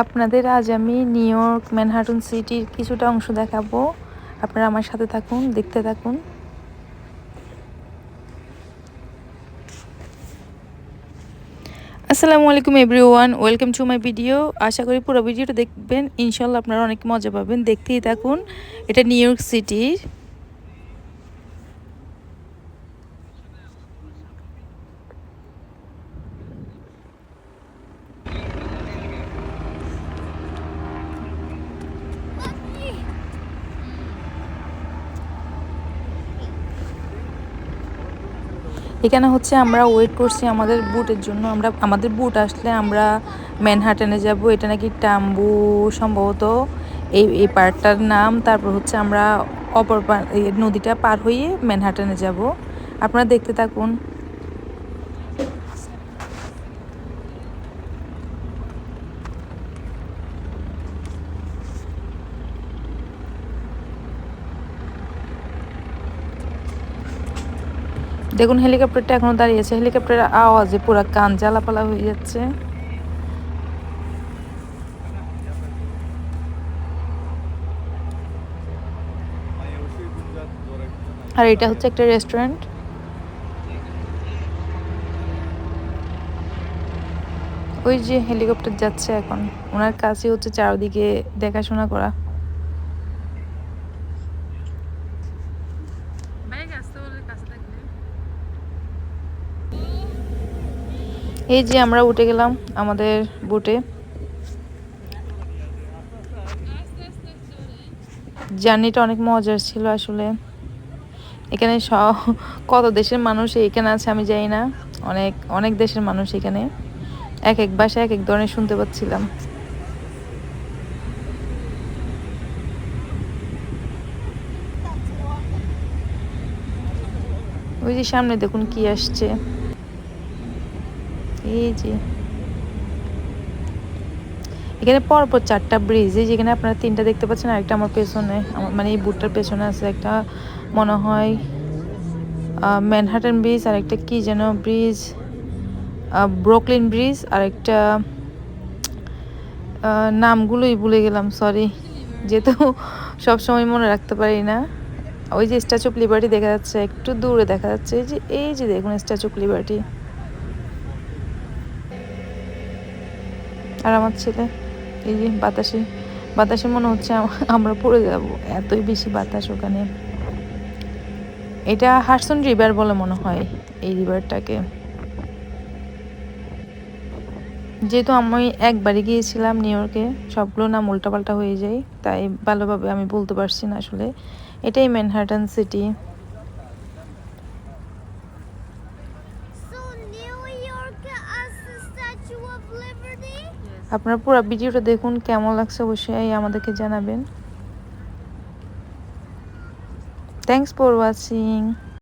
আপনাদের আজ আমি নিউ ইয়র্ক ম্যানহাটন সিটির কিছুটা অংশ দেখাবো। আপনারা আমার সাথে থাকুন, দেখতে থাকুন। আসসালামু আলাইকুম everyone, welcome to my video. আশা করি পুরো ভিডিওটা দেখবেন। ইনশাল্লাহ আপনারা অনেক মজা পাবেন। দেখতেই থাকুন, এটা নিউ ইয়র্ক সিটির এখানে হচ্ছে আমরা ওয়েট করছি আমাদের বুটের জন্য। আমরা, আমাদের বুট আসলে আমরা ম্যানহাটনে যাব, এটা নাকি টাম্বু সম্ভবত। এই এই পার্কটার নাম, তারপর হচ্ছে আমরা অপর নদীটা পার হয়ে ম্যানহাটনে যাব। আপনারা দেখতে থাকুন। দেখুন, হেলিকপ্টারটা এখনও দাঁড়িয়ে আছে। হেলিকপ্টারের আওয়াজে পুরো কান জ্বালাপালা হয়ে যাচ্ছে। আর এটা হচ্ছে একটা রেস্টুরেন্ট। ওই যে হেলিকপ্টার যাচ্ছে এখন। ওনার কাছে হচ্ছে চারদিকে দেখাশোনা করা। এই যে আমরা উঠে গেলাম আমাদের বোটে জার্নিটা অনেক মজার ছিল আসলে। এখানে স কত দেশের মানুষ এখানে আছে আমি জানি না। অনেক অনেক দেশের মানুষ এখানে। এক এক বাসায় এক এক ধরনের শুনতে পাচ্ছিলাম। ওই যে সামনে দেখুন কি আসছে। এই যে। এখানে পরপর চারটা ব্রিজ এই যেখানে আপনারা তিনটা দেখতে পাচ্ছেন, আরেকটা আমার পেছনে, আমার মানে এই বুটটার পেছনে আছে একটা, মনে হয় ম্যানহাটন ব্রিজ আর একটা কী যেন ব্রিজ ব্রোকলিন ব্রিজ আর একটা নামগুলোই ভুলে গেলাম সরি যেহেতু সবসময় মনে রাখতে পারি না। ওই যে স্ট্যাচু অফ লিবার্টি দেখা যাচ্ছে, একটু দূরে দেখা যাচ্ছে, এই যে এই যে দেখুন স্ট্যাচু অফ লিবার্টি আর আমার ছেলে, এই যে বাতাসে বাতাসে মনে হচ্ছে আমরা পড়ে যাব, এতই বেশি বাতাস ওখানে। এটা হারসন রিভার বলে মনে হয়, এই রিভারটাকে। যেহেতু আমি একবারে গিয়েছিলাম নিউ ইয়র্কে, সবগুলো নাম উল্টাপাল্টা হয়ে যায়, তাই ভালোভাবে আমি বলতে পারছি না আসলে। এটাই ম্যানহাটন সিটি আপনারা পুরো ভিডিওটা দেখুন কেমন লাগছে অবশ্যই আমাদেরকে জানাবেন। Thanks for watching